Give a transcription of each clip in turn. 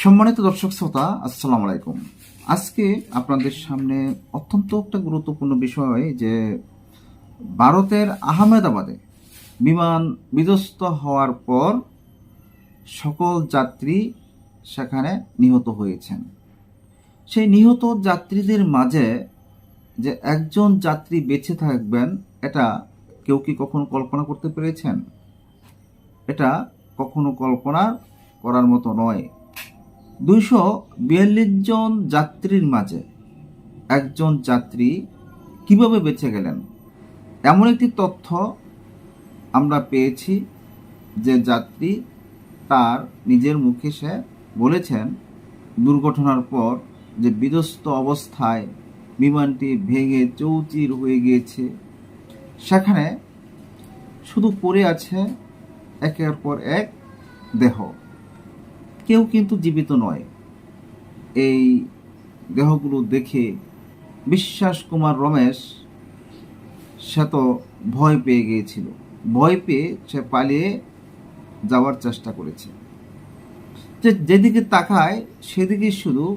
সম্মানিত দর্শক শ্রোতা, আসসালামু আলাইকুম। আজকে আপনাদের সামনে অত্যন্ত একটা গুরুত্বপূর্ণ বিষয় যে ভারতের আহমেদাবাদে বিমান বিধ্বস্ত হওয়ার পর সকল যাত্রী সেখানে নিহত হয়েছেন। সেই নিহত যাত্রীদের মাঝে যে একজন যাত্রী বেঁচে থাকবেন, এটা কেউ কি কখনো কল্পনা করতে পেরেছেন? এটা কখনো কল্পনা করার মতো নয়। দুইশো বিয়াল্লিশ জন যাত্রীর মাঝে একজন যাত্রী কীভাবে বেঁচে গেলেন? এমন একটি তথ্য আমরা পেয়েছি যে যাত্রী তার নিজের মুখে সে বলেছেন, দুর্ঘটনার পর যে বিধ্বস্ত অবস্থায় বিমানটি ভেঙে চৌচির হয়ে গিয়েছে, সেখানে শুধু পড়ে আছে একের পর এক দেহ। কেউ কিন্তু জীবিত নয়। এই দেহগুলো দেখে বিশ্বাস কুমার রমেশ সে তো ভয় পেয়ে গিয়েছিল। ভয় পেয়ে সে পালিয়ে যাওয়ার চেষ্টা করেছে। যে যেদিকে তাকায় সেদিকে শুধু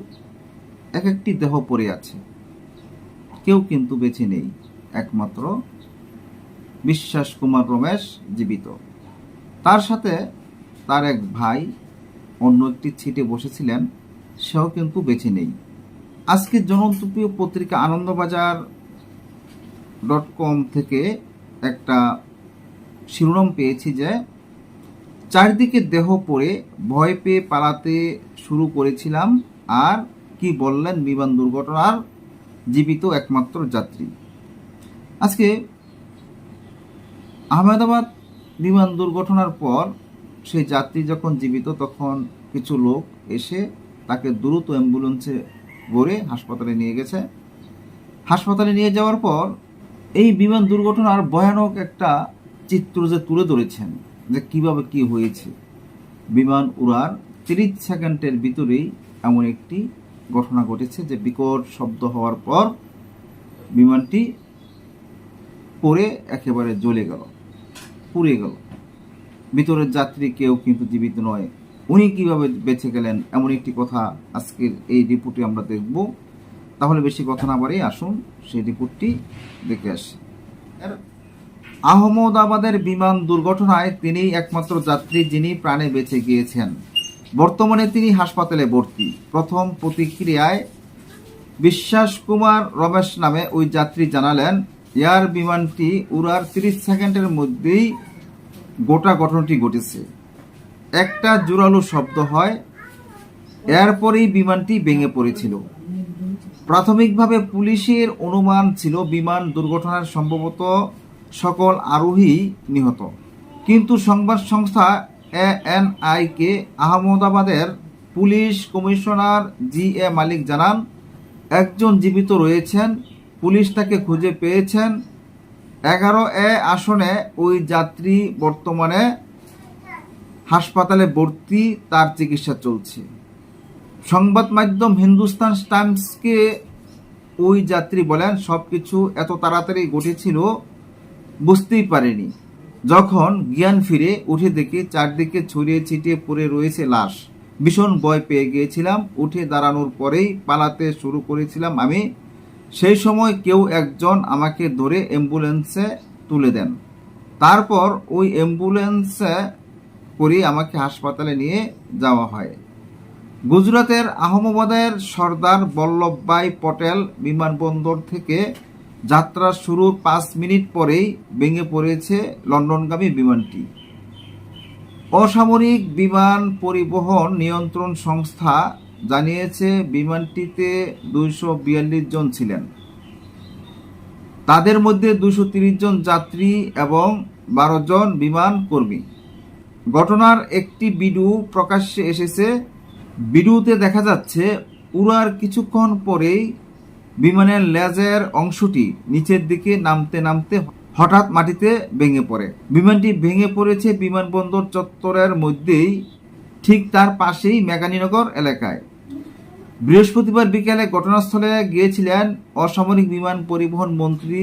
এক একটি দেহ পড়ে আছে। কেউ কিন্তু বেঁচে নেই, একমাত্র বিশ্বাস কুমার রমেশ জীবিত। তার সাথে তার এক ভাই অন্য একটি ছিটে বসেছিলেন, সেও কিন্তু বেছে নেই। আজকে জনপ্রিয় পত্রিকা আনন্দবাজার ডট কম থেকে একটা শিরোনাম পেয়েছি যে, চারদিকে দেহ পড়ে, ভয় পেয়ে পালাতে শুরু করেছিলাম, আর কি বললেন বিমান দুর্ঘটনার জীবিত একমাত্র যাত্রী। আজকে আহমেদাবাদ বিমান দুর্ঘটনার পর সেই যাত্রী যখন জীবিত, তখন কিছু লোক এসে তাকে দ্রুত অ্যাম্বুলেন্সে ভরে হাসপাতালে নিয়ে গেছে। হাসপাতালে নিয়ে যাওয়ার পর এই বিমান দুর্ঘটনার ভয়ানক একটা চিত্র যে তুলে ধরেছেন, যে কীভাবে কি হয়েছে। বিমান উড়ার তিরিশ সেকেন্ডের ভিতরেই এমন একটি ঘটনা ঘটেছে যে বিকট শব্দ হওয়ার পর বিমানটি পড়ে একেবারে জ্বলে গেল, পুড়ে গেল। ভিতরের যাত্রী কেউ কিন্তু জীবিত নয়। উনি কীভাবে বেঁচে গেলেন এমন একটি কথা আজকের এই রিপোর্টে আমরা দেখব। তাহলে বেশি কথা না বাড়িয়ে আসুন, সেই রিপোর্টটি দেখে আসি। আহমদাবাদের বিমান দুর্ঘটনায় তিনি একমাত্র যাত্রী যিনি প্রাণে বেঁচে গিয়েছেন। বর্তমানে তিনি হাসপাতালে ভর্তি। প্রথম প্রতিক্রিয়ায় বিশ্বাস কুমার রমেশ নামে ওই যাত্রী জানালেন, এয়ার বিমানটি উড়ার তিরিশ সেকেন্ডের মধ্যেই গোটা ঘটনাটি ঘটেছে। একটা জোরালো শব্দ হয়, এরপরেই বিমানটি ভেঙে পড়েছিল। প্রাথমিকভাবে পুলিশের অনুমান ছিল, বিমান দুর্ঘটনার সম্ভবত সকল আরোহী নিহত। কিন্তু সংবাদ সংস্থা এ এন এএনআইকে আহমদাবাদের police commissioner G A Malik জানান, একজন জীবিত রয়েছেন, পুলিশ তাকে খুঁজে পেয়েছেন এগারো এ আসনে ওই যাত্রী বর্তমানে হাসপাতালে ভর্তি, তার চিকিৎসা চলছে। সংবাদ মাধ্যম হিন্দুস্তান টাইমসকে ওই যাত্রী বলেন সব কিছু এত তাড়াতাড়ি ঘটেছিল, বুঝতেই পারেনি। যখন জ্ঞান ফিরে, উঠে দেখি চারদিকে ছড়িয়ে ছিটিয়ে পড়ে রয়েছে লাশ। ভীষণ ভয় পেয়ে গিয়েছিলাম, উঠে দাঁড়ানোর পরেই পালাতে শুরু করেছিলাম আমি। সেই সময় কেউ একজন আমাকে ধরে অ্যাম্বুলেন্সে তুলে দেন। তারপর ওই অ্যাম্বুলেন্সে করে আমাকে হাসপাতালে নিয়ে যাওয়া হয়। গুজরাতের আহমদাবাদের সর্দার বল্লভভাই পটেল বিমানবন্দর থেকে যাত্রা শুরুর পাঁচ মিনিট পরেই ভেঙে পড়েছে লন্ডনগামী বিমানটি। অসামরিক বিমান পরিবহন নিয়ন্ত্রণ সংস্থা জানিয়েছে, বিমানটিতে দুইশো বিয়াল্লিশ জন ছিলেন। তাদের মধ্যে দুশো জন যাত্রী এবং বারো জন বিমান কর্মী। ঘটনার একটি ভিডিও প্রকাশ্যে এসেছে। ভিডিওতে দেখা যাচ্ছে, উড়ার কিছুক্ষণ পরেই বিমানের লেজের অংশটি নিচের দিকে নামতে নামতে হঠাৎ মাটিতে ভেঙে পড়ে। বিমানটি ভেঙে পড়েছে বিমানবন্দর চত্বরের মধ্যেই ঠিক তার পাশেই মেঘানীনগর এলাকায়। বৃহস্পতিবার বিকেলে ঘটনাস্থলে গিয়েছিলেন অসামরিক বিমান পরিবহন মন্ত্রী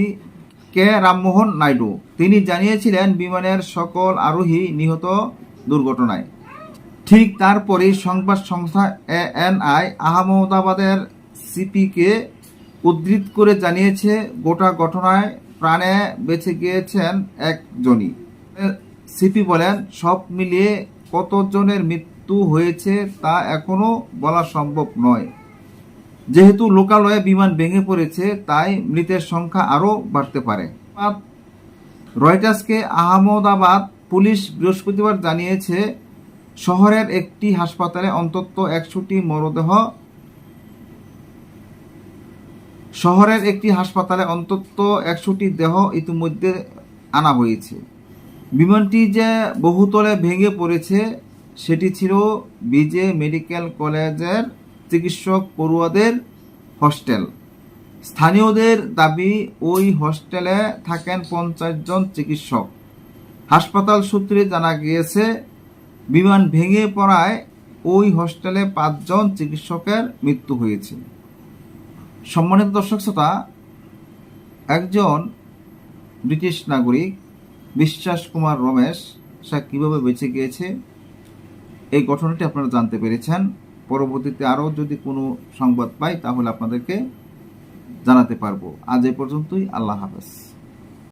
কে রামমোহন নাইডু। তিনি জানিয়েছিলেন, বিমানের সকল আরোহী নিহত দুর্ঘটনায়। ঠিক তারপরেই সংবাদ সংস্থা এএনআই আহমদাবাদের সিপিকে উদ্ধৃত করে জানিয়েছে, গোটা ঘটনায় প্রাণে বেঁচে গিয়েছেন একজনই। সিপি বলেন, সব মিলিয়ে কতজনের মৃত্যু হয়েছে তা এখনও বলা সম্ভব নয়। যেহেতু লোকালয়ে বিমান ভেঙে পড়েছে, তাই মৃতের সংখ্যা আরও বাড়তে পারে। রয়টার্সকে আহমদাবাদ পুলিশ বৃহস্পতিবার জানিয়েছে, শহরের একটি হাসপাতালে অন্তত একশোটি মরদেহ, শহরের একটি হাসপাতালে অন্তত একশোটি দেহ ইতিমধ্যে আনা হয়েছে। বিমানটি যে বহুতলে ভেঙে পড়েছে, সেটি ছিল বিজে মেডিকেল কলেজের চিকিৎসক পড়ুয়াদের হস্টেল। স্থানীয়দের দাবি, ওই হস্টেলে থাকেন পঞ্চাশ জন চিকিৎসক। হাসপাতাল সূত্রে জানা গিয়েছে, বিমান ভেঙে পড়ায় ওই হস্টেলে পাঁচজন চিকিৎসকের মৃত্যু হয়েছে। সম্মানিত দর্শক শ্রোতা, একজন ব্রিটিশ নাগরিক বিশ্বাস কুমার রমেশ সে কীভাবে বেঁচে গিয়েছে? এই ঘটনাটি আপনারা জানতে পেরেছেন। পরবর্তীতে আরও যদি কোনো সংবাদ পাই, তাহলে আপনাদেরকে জানাতে পারব। আজ এ পর্যন্তই, আল্লাহ হাফেজ।